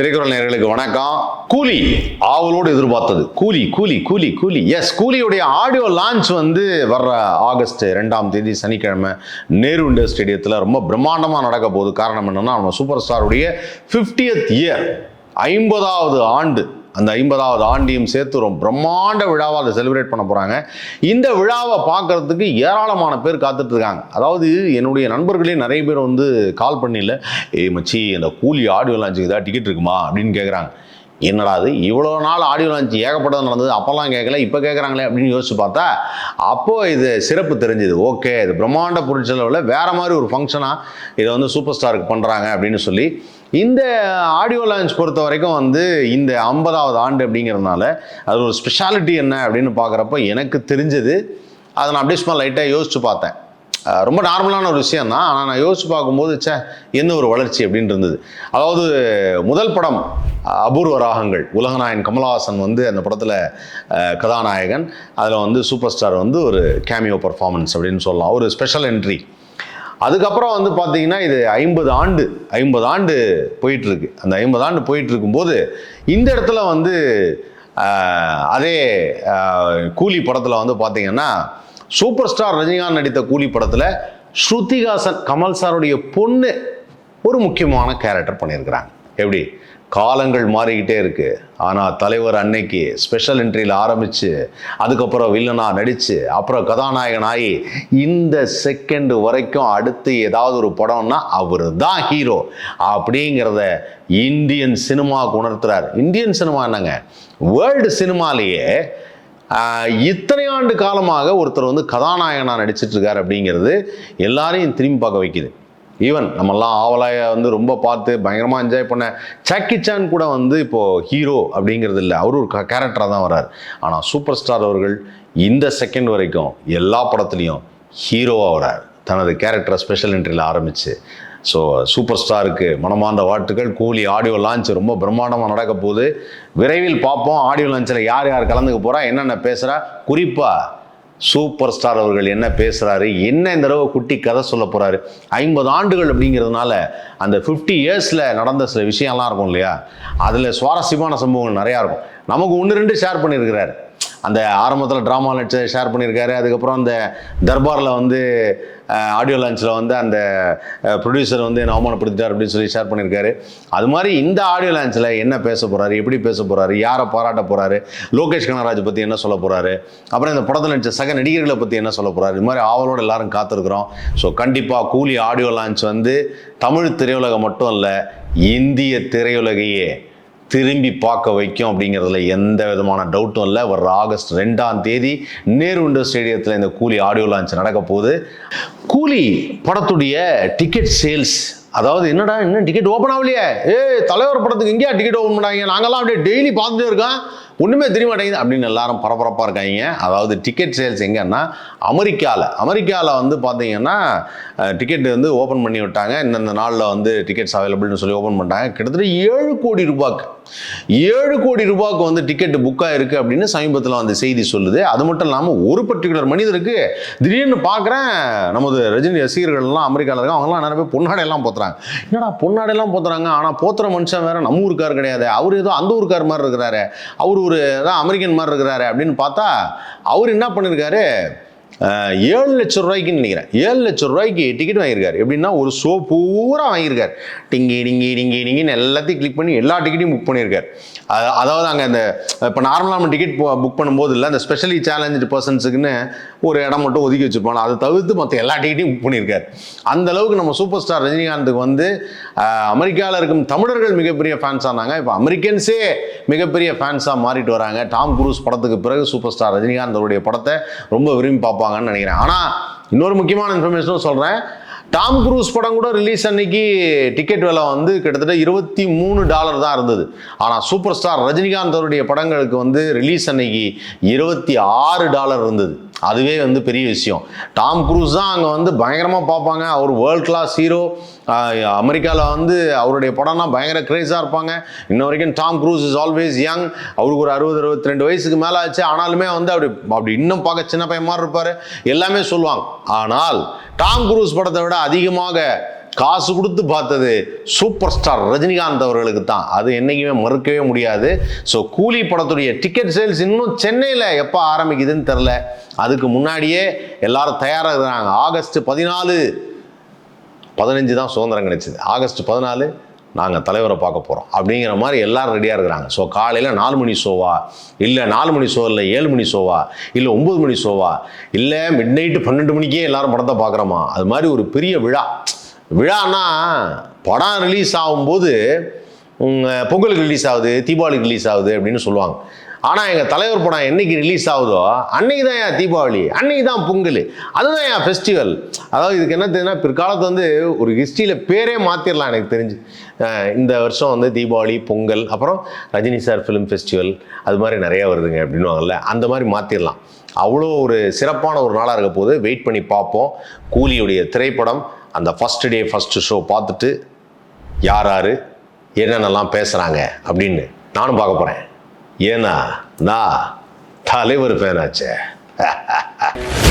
திரைக்குறள் நேர்களுக்கு வணக்கம். கூலி ஆவலோடு எதிர்பார்த்தது. கூலி கூலி கூலி கூலி. எஸ் கூலியுடைய ஆடியோ லான்ச் வந்து வர்ற ஆகஸ்ட் ரெண்டாம் தேதி சனிக்கிழமை நேரு இண்டர் ஸ்டேடியத்தில் ரொம்ப பிரம்மாண்டமாக நடக்க போகுது. காரணம் என்னென்னா நம்ம சூப்பர் ஸ்டாருடைய 50th இயர் ஐம்பதாவது ஆண்டு அந்த ஐம்பதாவது ஆண்டையும் சேர்த்து ரொம்ப பிரம்மாண்ட விழாவை அதை செலிப்ரேட் பண்ண போகிறாங்க இந்த விழாவை பார்க்கறதுக்கு ஏராளமான பேர் காத்துட்டு இருக்காங்க. அதாவது என்னுடைய நண்பர்களே நிறைய பேர் வந்து கால் பண்ணியில் ஏ மச்சி அந்த கூலி ஆடியோ லான்ச்சுக்கு ஏதாவது டிக்கெட் இருக்குமா? அப்படின்னு கேட்குறாங்க என்னடா அது இவ்வளோ நாள் ஆடியோ லான்ச் ஏகப்பட்டது நடந்தது. அப்போல்லாம் கேட்கல இப்போ கேட்குறாங்களே அப்படின்னு யோசிச்சு பார்த்தா அப்போது இது சிறப்பு தெரிஞ்சுது. ஓகே இது பிரம்மாண்ட பொருட்செலவில் வேறு மாதிரி ஒரு ஃபங்க்ஷனாக இதை வந்து சூப்பர் ஸ்டாருக்கு பண்ணுறாங்க அப்படின்னு சொல்லி இந்த ஆடியோ லான்ச் பொறுத்த வரைக்கும் வந்து இந்த ஐம்பதாவது ஆண்டு அப்படிங்கிறதுனால அது ஒரு ஸ்பெஷாலிட்டி என்ன அப்படின்னு பார்க்குறப்ப எனக்கு தெரிஞ்சது. அதை நான் அப்படியே சும்மா லைட்டாக யோசிச்சு பார்த்தேன். ரொம்ப நார்மலான ஒரு விஷயம் தான் ஆனால் நான் யோசிச்சு பார்க்கும்போது சே என்ன ஒரு வளர்ச்சி அப்படின்னு இருந்தது. அதாவது முதல் படம் அபூர்வ ராகங்கள். உலகநாயகன் கமலஹாசன் வந்து அந்த படத்தில் கதாநாயகன். அதில் வந்து சூப்பர் ஸ்டார் வந்து ஒரு கேமியோ பர்ஃபார்மன்ஸ் அப்படின்னு சொல்லலாம். ஒரு ஸ்பெஷல் என்ட்ரி அதுக்கப்புறம் வந்து பார்த்தீங்கன்னா இது ஐம்பது ஆண்டு ஐம்பது ஆண்டு போயிட்டுருக்கு. அந்த ஐம்பது ஆண்டு போயிட்டு இருக்கும்போது இந்த இடத்துல வந்து அதே கூலி படத்தில் வந்து பார்த்தீங்கன்னா சூப்பர் ஸ்டார் ரஜினிகாந்த் நடித்த கூலி படத்தில் ஸ்ருதிகாசன் கமல் சாருடைய பொண்ணு ஒரு முக்கியமான கேரக்டர் பண்ணியிருக்கிறாங்க. எப்படி? காலங்கள் மாறிக்கிட்டே இருக்கு. ஆனால் தலைவர் அன்னைக்கு ஸ்பெஷல் என்ட்ரியில் ஆரம்பித்து அதுக்கப்புறம் வில்லனா நடித்து அப்புறம் கதாநாயகன் ஆகி இந்த செகண்டு வரைக்கும் அடுத்து ஏதாவது ஒரு படம்னா அவர் தான் ஹீரோ அப்படிங்கிறத இந்தியன் சினிமாவுக்கு உணர்த்துறார். இந்தியன் சினிமா என்னங்க? வேர்ல்டு சினிமாலேயே இத்தனை ஆண்டு காலமாக ஒருத்தர் வந்து கதாநாயகனாக நடிச்சிட்டு இருக்காரு அப்படிங்கிறது எல்லாரையும் திரும்பி பார்க்க வைக்குது. ஈவன் நம்மெல்லாம் ஆவலாய வந்து ரொம்ப பார்த்து பயங்கரமாக என்ஜாய் பண்ண சாக்கி சான் கூட வந்து இப்போது ஹீரோ அப்படிங்கிறது இல்லை. அவர் ஒரு கேரக்டராக தான் வரார் ஆனால் சூப்பர் ஸ்டார் அவர்கள் இந்த செகண்ட் வரைக்கும் எல்லா படத்துலையும் ஹீரோவாக வரார் தனது கேரக்டரை ஸ்பெஷல் என்ட்ரியில் ஆரம்பித்து ஸோ சூப்பர் ஸ்டாருக்கு மனமார்ந்த வாழ்த்துக்கள். கூலி ஆடியோ லான்ச் ரொம்ப பிரம்மாண்டமாக நடக்க போகுது. விரைவில் பார்ப்போம். ஆடியோ லான்ச்சில் யார் யார் கலந்துக்க போகிறா என்னென்ன பேசுகிறா குறிப்பாக சூப்பர் ஸ்டார் அவர்கள் என்ன பேசுகிறாரு என்ன இந்த தடவை குட்டி கதை சொல்ல போகிறாரு ஐம்பது ஆண்டுகள் அப்படிங்கிறதுனால அந்த ஃபிஃப்டி இயர்ஸில் நடந்த சில விஷயம்லாம் இருக்கும் இல்லையா? அதில் சுவாரஸ்யமான சம்பவங்கள் நிறையா இருக்கும். நமக்கு ஒன்று ரெண்டு ஷேர் பண்ணியிருக்கிறாரு. அந்த ஆரம்பத்தில் ட்ராமா நடிச்ச ஷேர் பண்ணியிருக்காரு. அதுக்கப்புறம் அந்த தர்பாரில் வந்து ஆடியோ லான்ச்சில் வந்து அந்த ப்ரொடியூசர் வந்து என்ன அவமானப்படுத்திட்டார் அப்படின்னு சொல்லி ஷேர் பண்ணியிருக்காரு. அது மாதிரி இந்த ஆடியோ லான்ச்சில் என்ன பேச போகிறாரு எப்படி பேச போகிறாரு யாரை பாராட்ட போகிறாரு லோகேஷ் கனராஜ் பற்றி என்ன சொல்ல போகிறாரு அப்புறம் இந்த படத்தில் நடித்த சக நடிகர்களை பற்றி என்ன சொல்ல போகிறாரு இது மாதிரி ஆவலோடு எல்லாரும் காத்திருக்கிறோம். ஸோ கண்டிப்பாக கூலி ஆடியோ லான்ச் வந்து தமிழ் திரையுலகம் மட்டும் இல்லை இந்திய திரையுலகையே திரும்பி பார்க்க வைக்கும் அப்படிங்கிறதுல எந்த விதமான டவுட்டும் இல்லை. வர ஆகஸ்ட் ரெண்டாம் தேதி நேருண்டு ஸ்டேடியத்தில் இந்த கூலி ஆடியோ லான்ச் நடக்க போகுது. கூலி படத்துடைய டிக்கெட் சேல்ஸ் அதாவது என்னடா இன்னும் டிக்கெட் ஓப்பன் ஆகலையே? ஏ தலைவர் படத்துக்கு எங்கேயா டிக்கெட் ஓப்பன் பண்ணாங்க நாங்கள்லாம் அப்படியே டெய்லி பார்த்துட்டே இருக்கோம். ஒன்றுமே தெரிய மாட்டேங்குது. அப்படின்னு எல்லாரும் பரபரப்பாக இருக்காங்க. அதாவது டிக்கெட் சேல்ஸ் எங்கன்னா அமெரிக்காவில் அமெரிக்காவில் வந்து பார்த்தீங்கன்னா டிக்கெட் வந்து ஓப்பன் பண்ணி விட்டாங்க. இந்தந்த நாளில் வந்து டிக்கெட்ஸ் அவைலபிள்னு சொல்லி ஓப்பன் பண்ணிட்டாங்க. கிட்டத்தட்ட ஏழு கோடி ரூபாய்க்கு ஏழு கோடி ரூபாய்க்கு வந்து டிக்கெட் புக் ஆயிருக்கு அப்படின்னு சமீபத்தில் வந்து செய்தி சொல்லுது. அது மட்டும் இல்லாமல் ஒரு பர்டிகுலர் மனிதருக்கு திடீர்னு பார்க்குறேன் நமது ரஜினி ரசிகர்கள்லாம் அமெரிக்காவில் இருக்காங்க அவங்களாம் நிறைய பேர் பொன்னாடையெல்லாம் போத்துறாங்க. என்னடா பொன்னாடையெல்லாம் போத்துறாங்க? ஆனால் போத்துற மனுஷன் வேற நம்ம ஊருக்கார் கிடையாது. அவர் ஏதோ அந்த ஊருக்கார் மாதிரி இருக்கிறாரு. அவர் ஒரு ஏதாவது அமெரிக்கன் மாதிரி இருக்கிறாரு அப்படின்னு பார்த்தா அவர் என்ன பண்ணியிருக்காரு ஏழு லட்சம் ரூபாய்க்குன்னு நினைக்கிறேன். ஏழு லட்சம் ரூபாய்க்கு டிக்கெட் வாங்கியிருக்காரு. எப்படின்னா ஒரு ஷோ பூரா வாங்கியிருக்காரு. டிங்கி டிங்கி டிங்கி டிங்கின்னு எல்லாத்தையும் கிளிக் பண்ணி எல்லா டிக்கெட்டையும் புக் பண்ணியிருக்காரு. அதாவது அங்கே அந்த இப்போ நார்மலாக நம்ம டிக்கெட் புக் பண்ணும்போது இல்லை அந்த ஸ்பெஷலி சேலஞ்சு பர்சன்ஸுக்குன்னு ஒரு இடம் மட்டும் ஒதுக்கி வச்சுருப்பாங்க. அதை தவிர்த்து மற்ற எல்லா டிக்கெட்டையும் புக் பண்ணியிருக்காரு. அந்த அளவுக்கு நம்ம சூப்பர் ஸ்டார் ரஜினிகாந்துக்கு வந்து அமெரிக்காவில் இருக்கும் தமிழர்கள் மிகப்பெரிய ஃபேன்ஸ் ஆனாங்க. இப்போ அமெரிக்கன்ஸே மிகப்பெரிய ஃபேன்ஸாக மாறிட்டு வராங்க. டாம் குரூஸ் படத்துக்கு பிறகு சூப்பர் ஸ்டார் ரஜினிகாந்த் அவருடைய படத்தை ரொம்ப விரும்பி பார்ப்பாங்கன்னு நினைக்கிறேன். ஆனால் இன்னொரு முக்கியமான இன்ஃபர்மேஷனும் சொல்கிறேன் டாம் குரூஸ் படம் கூட ரிலீஸ் அன்னைக்கு டிக்கெட் விலை வந்து கிட்டத்தட்ட இருபத்தி மூணு டாலர் தான் இருந்தது. ஆனால் சூப்பர் ஸ்டார் ரஜினிகாந்த் அவருடைய படங்களுக்கு வந்து ரிலீஸ் அன்னைக்கு இருபத்தி ஆறு டாலர் இருந்தது. அதுவே வந்து பெரிய விஷயம். டாம் குரூஸ் தான் அங்கே வந்து பயங்கரமாக பார்ப்பாங்க. அவர் வேர்ல்ட் கிளாஸ் ஹீரோ அமெரிக்காவில் வந்து அவருடைய படம்னா பயங்கர கிரேஸாக இருப்பாங்க. இன்ன வரைக்கும் Tom Cruise is always young அவருக்கு ஒரு அறுபது அறுபத்தி ரெண்டு வயசுக்கு மேலே ஆச்சு. ஆனாலுமே வந்து அப்படி அப்படி இன்னும் பார்க்க சின்ன பையன் மாதிரி இருப்பார். எல்லாமே சொல்லுவாங்க. ஆனால் டாம் குரூஸ் படத்தை விட அதிகமாக காசு கொடுத்து பார்த்தது சூப்பர் ஸ்டார் ரஜினிகாந்த் அவர்களுக்கு தான் அது என்றைக்குமே மறுக்கவே முடியாது. ஸோ கூலி படத்துடைய டிக்கெட் சேல்ஸ் இன்னும் சென்னையில் எப்போ ஆரம்பிக்குதுன்னு தெரில அதுக்கு முன்னாடியே எல்லாரும் தயாராக இருக்கிறாங்க ஆகஸ்ட் பதினாலு பதினஞ்சு தான் சுதந்திரம் கிடைச்சிது. ஆகஸ்ட் பதினாலு நாங்கள் தலைவரை பார்க்க போகிறோம் அப்படிங்கிற மாதிரி எல்லாரும் ரெடியாக இருக்கிறாங்க. ஸோ காலையில் நாலு மணி ஷோவா இல்லை நாலு மணி ஷோ இல்லை ஏழு மணி ஷோவா இல்லை ஒம்பது மணி ஷோவா இல்லை மிட் நைட்டு பன்னெண்டு மணிக்கே எல்லாரும் படத்தை பார்க்குறோமா? அது மாதிரி ஒரு பெரிய விழா. விழான்னா படம் ரிலீஸ் ஆகும்போது பொங்கலுக்கு ரிலீஸ் ஆகுது தீபாவளிக்கு ரிலீஸ் ஆகுது அப்படின்னு சொல்லுவாங்க. ஆனால் எங்கள் தலைவர் படம் என்னைக்கு ரிலீஸ் ஆகுதோ அன்னைக்கு தான் என் தீபாவளி அன்னைக்கு தான் பொங்கல் அதுதான் என் ஃபெஸ்டிவல் அதாவது இதுக்கு என்ன தெரியுதுன்னா பிற்காலத்து வந்து ஒரு ஹிஸ்ட்ரியில் பேரே மாற்றிடலாம் எனக்கு தெரிஞ்சு. இந்த வருஷம் வந்து தீபாவளி பொங்கல் அப்புறம் ரஜினி சார் ஃபிலிம் ஃபெஸ்டிவல் அது மாதிரி நிறையா வருதுங்க அப்படின்வாங்கல்ல அந்த மாதிரி மாற்றிடலாம் அவ்வளோ ஒரு சிறப்பான ஒரு நாளாக இருக்க போது வெயிட் பண்ணி பார்ப்போம். கூலியுடைய திரைப்படம் அந்த ஃபஸ்ட் டே ஃபஸ்ட்டு ஷோ பார்த்துட்டு யார் யார் என்னென்னலாம் பேசுகிறாங்க அப்படின்னு நானும் பார்க்க போகிறேன் ஏன்னா நான் தலைவர் பேனாச்சே